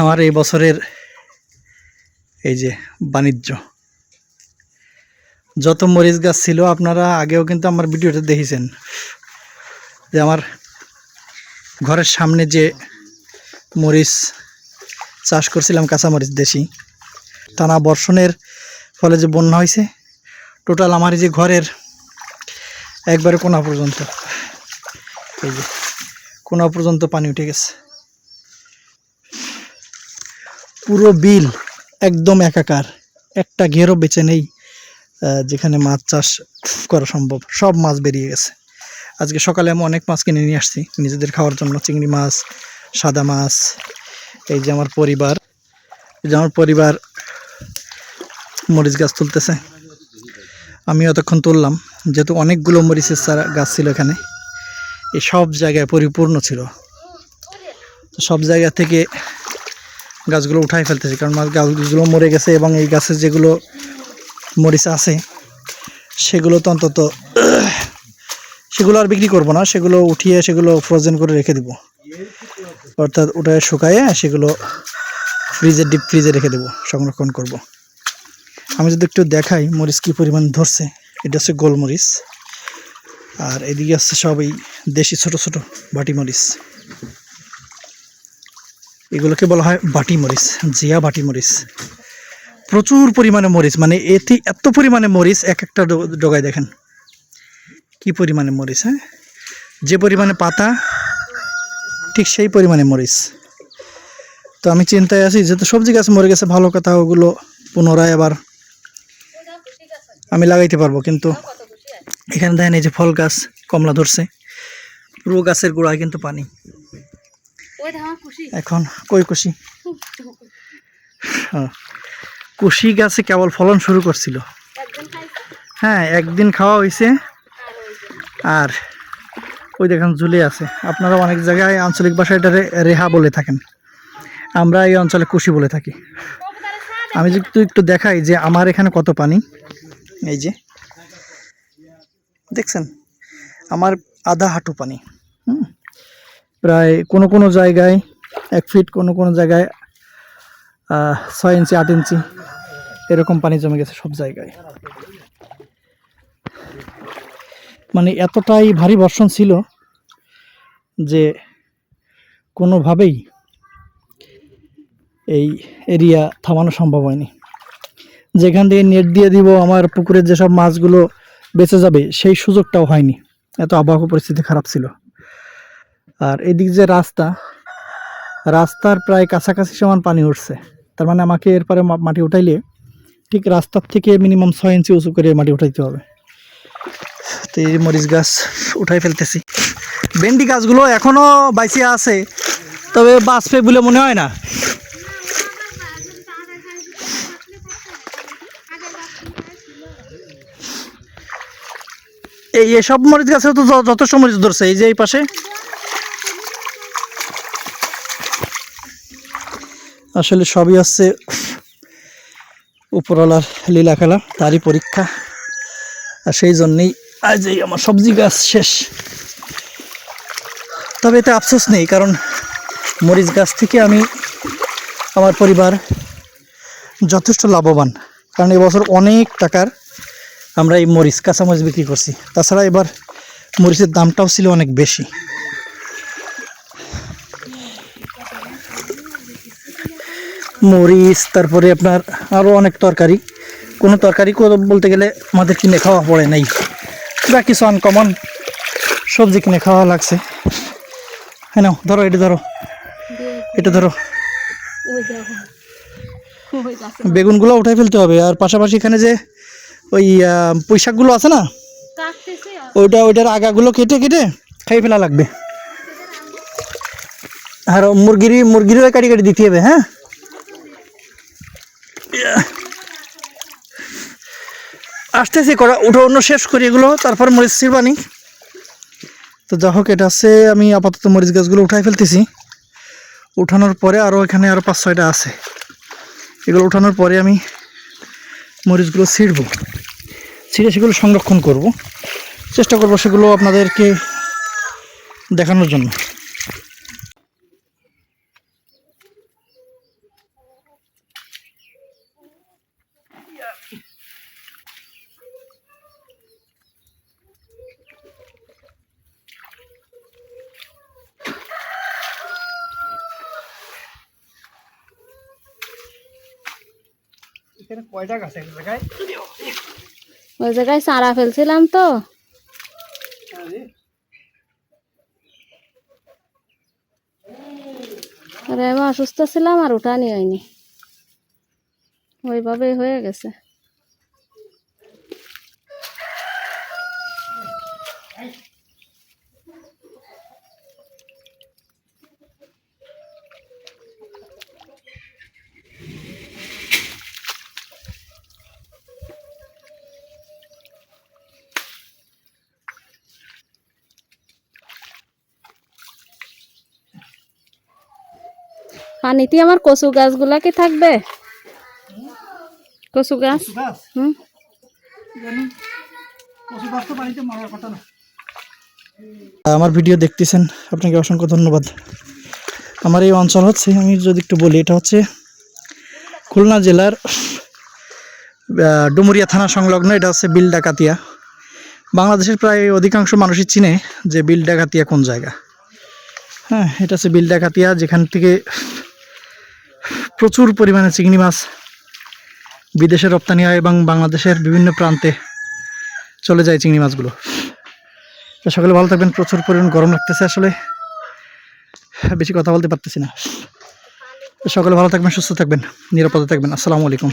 আমার এই বছরের এই যে বাণিজ্য, যত মরিচ গাছ ছিল আপনারা আগেও কিন্তু আমার ভিডিওতে দেখেছেন যে আমার ঘরের সামনে যে মরিচ চাষ করছিলাম, কাঁচামরিচ দেশি, টানা বর্ষণের ফলে যে বন্যা হয়েছে টোটাল আমার যে ঘরের একবারে কোনা পর্যন্ত। এই যে কোনা পর্যন্ত পানি উঠে গেছে। পুরো বিল একদম একাকার। একটা ঘেরও বেঁচে নেই যেখানে মাছ চাষ করা সম্ভব। সব মাছ বেরিয়ে গেছে। আজকে সকালে আমি অনেক মাছ কিনে নিয়ে আসছি। নিজেদের খাওয়ার জন্য চিংড়ি মাছ, সাদা মাছ, এই যে আমার পরিবার। এই যে আমার পরিবার মরিচ গাছ তুলতেছে। আমি অতক্ষণ তুললাম। যেহেতু অনেকগুলো মরিচের চারা গাছ ছিল এখানে এই সব জায়গায় পরিপূর্ণ ছিল। সব জায়গা থেকে গাছগুলো উঠাই ফেলতেছি, কারণ গাছগুলো মরে গেছে এবং এই গাছের যেগুলো মরিচ আছে, সেগুলো তো অন্তত সেগুলো আর বিক্রি করব না, সেগুলো উঠিয়ে সেগুলো ফ্রোজেন করে রেখে দিব। অর্থাৎ ওটা শুকায়ে সেগুলো ফ্রিজে ডিপ ফ্রিজে রেখে দেবো, সংরক্ষণ করব। আমি যদি একটু দেখাই মরিচ কী পরিমাণ ধরছে, এটা হচ্ছে গোলমরিচ। আর এদিকে হচ্ছে সব এই দেশি ছোট ছোট বাটি মরিচ। এগুলোকে বলা হয় বাটি মরিচ, জিয়া বাটি মরিচ। প্রচুর পরিমাণে মরিচ মানে এতে এত পরিমাণে মরিচ, এক একটা ডগায় দেখেন। কি পরিমাণে মরিচ হ্যাঁ? যে পরিমাণে পাতা, ঠিক সেই পরিমাণে মরিচ। তো আমি চিন্তায় আছি যেহেতু সবজি গাছ মরে গেছে, ভালো কথা, ওগুলো পুনরায় আবার আমি লাগাইতে পারব কিন্তু এখানে দেখেন এই যে ফল গাছ কমলা ধরছে। পুরো গাছের গোড়ায় কিন্তু পানি। এখন কই কুশি? হ্যাঁ, কুশি গাছে কেবল ফলন শুরু করছিল। হ্যাঁ একদিন খাওয়া হয়েছে আর ওই দেখেন ঝুলে আছে। আপনারা অনেক জায়গায় আঞ্চলিক ভাষায় এটা রেহা বলে থাকেন। আমরা এই অঞ্চলে কুশি বলে থাকি। আমি যদি একটু দেখাই যে আমার এখানে কত পানি। এই যে। দেখছেন? আমার আধা হাঁটু পানি, হুম? প্রায় কোনো কোনো জায়গায়, এক ফিট কোনো কোনো জায়গায় ছয় ইঞ্চি, আট ইঞ্চি এরকম পানি জমে গেছে সব জায়গায়। মানে এতটাই ভারী বর্ষণ ছিল যে কোনোভাবেই এই এরিয়া থামানো সম্ভব হয়নি। যেখান থেকে নেট দিয়ে দিব, আমার পুকুরের যেসব মাছগুলো বেঁচে যাবে, সেই সুযোগটাও হয়নি। এত আবহাওয়া পরিস্থিতি খারাপ ছিল। আর এদিক যে রাস্তা, রাস্তার প্রায় কাছাকাছি সমান পানি উঠছে। তার মানে আমাকে এরপরে মাটি উঠাইলে ঠিক রাস্তার থেকে মিনিমাম ছয় ইঞ্চি উঁচু করে মাটি উঠাইতে হবে। তো এই মরিচ গাছ উঠাই ফেলতেছি। ভেন্ডি গাছগুলো এখনও বাইসে আছে, তবে বাঁচবে বলে মনে হয় না। এই এসব মরিচ গাছে তো যথেষ্ট মরিচ ধরছে, এই যে এই পাশে। আসলে সবই হচ্ছে উপরওয়ালার লীলা খেলা, তারই পরীক্ষা। আর সেই জন্যেই আজ এই আমার সবজি গাছ শেষ। তবে এতে আফসোস নেই, কারণ মরিচ গাছ থেকে আমি আমার পরিবার যথেষ্ট লাভবান। কারণ এবছর অনেক টাকার আমরা এই মরিচ কাঁচা মরিচ বিক্রি করছি। তাছাড়া এবার মরিচের দামটাও ছিল অনেক বেশি। মরিচ, তারপরে আপনার আরও অনেক তরকারি। কোনো তরকারি বলতে গেলে আমাদের কিনে খাওয়া পড়ে নাই। বা কিছু আনকমন সবজি কিনে খাওয়া লাগছে। হ্যাঁ ধরো, এটা ধরো। এটা ধরো। বেগুনগুলো উঠাই ফেলতে হবে। আর পাশাপাশি এখানে যে ওই পুঁইশাকগুলো আছে না? ওইটা ওইটার আগাগুলো কেটে কেটে খাই ফেলা লাগবে। আর মুরগির মুরগিরও কাটি কাটি দিতে হবে হ্যাঁ? আসতেছি করা উঠো অন্য শেষ করি এগুলো। তারপর মরিচ ছিড়বানি তো যা হোক এটা হচ্ছে আমি আপাতত মরিচ গাছগুলো উঠাই ফেলতেছি। উঠানোর পরে আরও এখানে আরও পাঁচ ছয়টা আছে। এগুলো উঠানোর পরে আমি মরিচগুলো ছিঁড়ব। ছিঁড়ে সেগুলো সংরক্ষণ করব। চেষ্টা করব সেগুলো আপনাদেরকে দেখানোর জন্য। এখানে কয়টা গাছ এক জায়গায়? ওই জায়গায় চারা ফেলছিলাম তো। আর। আমি অসুস্থ ছিলাম আর উঠানি হয়নি। ওইভাবে হয়ে গেছে। পানিতে আমার কচু গাছগুলা কি থাকবে? কচু গাছ? গাছ? হুম? জানি। পশু গাছ তো বাড়িতে মারার কথা না। আমার ভিডিও দেখতেছেন আপনাকে অসংখ্য ধন্যবাদ। আমার এই অঞ্চল হচ্ছে আমি যদি একটু বলি এটা হচ্ছে খুলনা জেলার ডুমুরিয়া থানা সংলগ্ন এটা হচ্ছে বিল ডাকাতিয়া বাংলাদেশের প্রায় অধিকাংশ মানুষই চিনে যে বিল ডাকাতিয়া কোন জায়গা। হ্যাঁ এটা হচ্ছে বিল ডাকাতিয়া যেখান থেকে প্রচুর পরিমাণে চিংড়ি মাছ বিদেশে রপ্তানি হয় এবং বাংলাদেশের বিভিন্ন প্রান্তে চলে যায় চিংড়ি মাছগুলো। তো সকলে ভালো থাকবেন, প্রচুর পরিমাণ গরম লাগতেছে আসলে। বেশি কথা বলতে পারতেছি না। সকলে ভালো থাকবেন, সুস্থ থাকবেন, নিরাপদে থাকবেন। আসসালামু আলাইকুম।